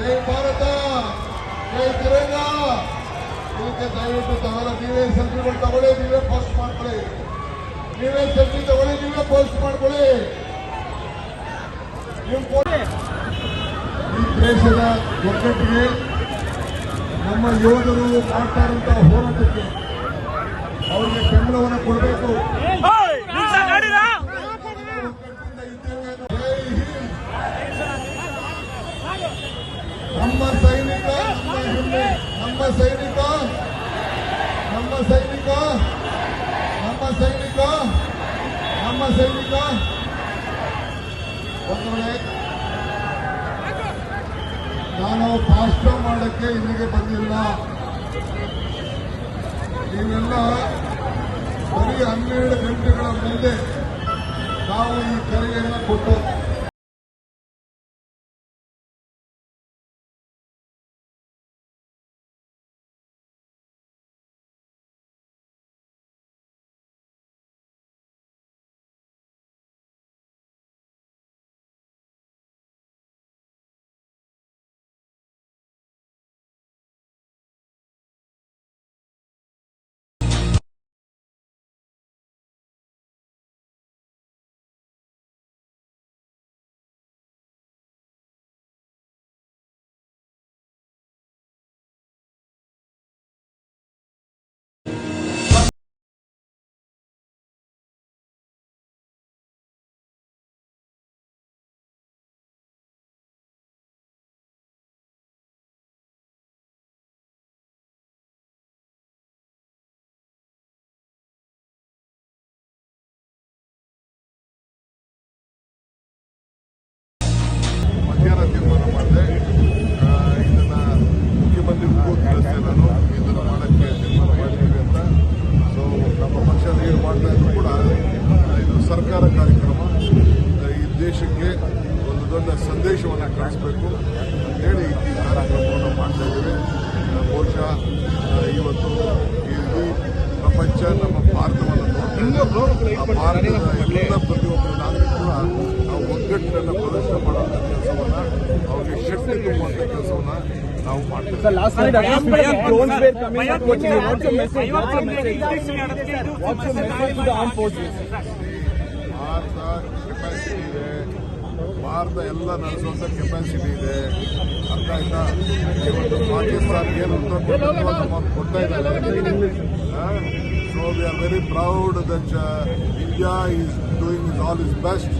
ಜೈ ಭಾರತ, ಜೈ ತೆಲಂಗಾಣ ಇವಕ್ಕೆ ದಯವಿಟ್ಟು ತಗೊಳ್ಳಿ ನೀವೇ ಸೆಲ್ಫಿಗಳು ತಗೊಳ್ಳಿ, ನೀವೇ ಪೋಸ್ಟ್ ಮಾಡ್ಕೊಳ್ಳಿ. ನೀವೇ ಸೆಲ್ಫಿ ತಗೊಳ್ಳಿ, ನೀವೇ ಪೋಸ್ಟ್ ಮಾಡ್ಕೊಳ್ಳಿ. ನೀವು ಈ ದೇಶದ ಒಗ್ಗಟ್ಟಿಗೆ ನಮ್ಮ ಯೋಧರು ಮಾಡ್ತಾ ಇರುವಂತಹ ಹೋರಾಟಕ್ಕೆ ಅವರಿಗೆ ಬೆಂಬಲವನ್ನು ಕೊಡಬೇಕು. ಸೈನಿಕ, ನಮ್ಮ ಸೈನಿಕ ನಮ್ಮ ಸೈನಿಕ ನಮ್ಮ ಸೈನಿಕ. ನಾನು ಭಾಷಣ ಮಾಡಕ್ಕೆ ಇಲ್ಲಿಗೆ ಬಂದಿಲ್ಲ. ನೀವೆಲ್ಲ ಬರೀ ಹನ್ನೆರಡು ಗಂಟೆಗಳ ಮುಂದೆ ನಾವು ಈ ಕರೆಯನ್ನು ಕೊಟ್ಟು ದೇಶಕ್ಕೆ ಒಂದು ದೊಡ್ಡ ಸಂದೇಶವನ್ನು ಕಳಿಸಬೇಕು ಅಂತೇಳಿ ಈ ಕಾರ್ಯಕ್ರಮವನ್ನು ಮಾಡ್ತಾ ಇದ್ದೇವೆ. ಬಹುಶಃ ಇವತ್ತು ಇಡೀ ಪ್ರಪಂಚ ನಮ್ಮ ಭಾರತವನ್ನು ನೋಡ್ತಾ ಭಾರತದ ಎಲ್ಲ ಪ್ರತಿಯೊಬ್ಬರು ನಾಗರಿಕರು ನಾವು ಒಗ್ಗಟ್ಟನ್ನು ಪ್ರದರ್ಶನ ಮಾಡುವಂಥ ಕೆಲಸವನ್ನು ಅವರಿಗೆ ಶಕ್ತಿ ತುಂಬುವಂಥ ಕೆಲಸವನ್ನು ನಾವು ಮಾಡ್ತೇವೆ ಭಾರತ ಕೆಪಾಸಿಟಿ ಇದೆ. ಭಾರತ ಎಲ್ಲ ನಡೆಸುವಂತ ಕೆಪಾಸಿಟಿ ಇದೆ. ಅರ್ಥ ಆಯ್ತಾ? ಇವತ್ತು ಪಾಕಿಸ್ತಾನ್ಗೆ ಏನು ಕೊಡ್ತಾ ಇದ್ದಾರೆ so we are very proud that India is doing is all is best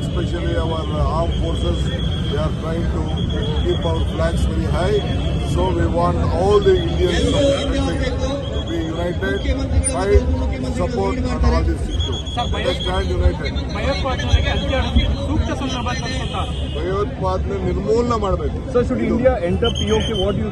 especially our arm forces we are trying to keep our flags very high so we want all the Indian united support on all these issues. Let us stand united. ಭಯೋತ್ಪಾದನೆಗೆ ಅತ್ಯಂತ ಸೂಕ್ತ ಸಂದರ್ಭ ತಲುಪುತ್ತಾ ಭಯೋತ್ಪಾದನೆ ನಿರ್ಮೂಲನೆ ಮಾಡಬೇಕು Sir, should India enter POK? What do you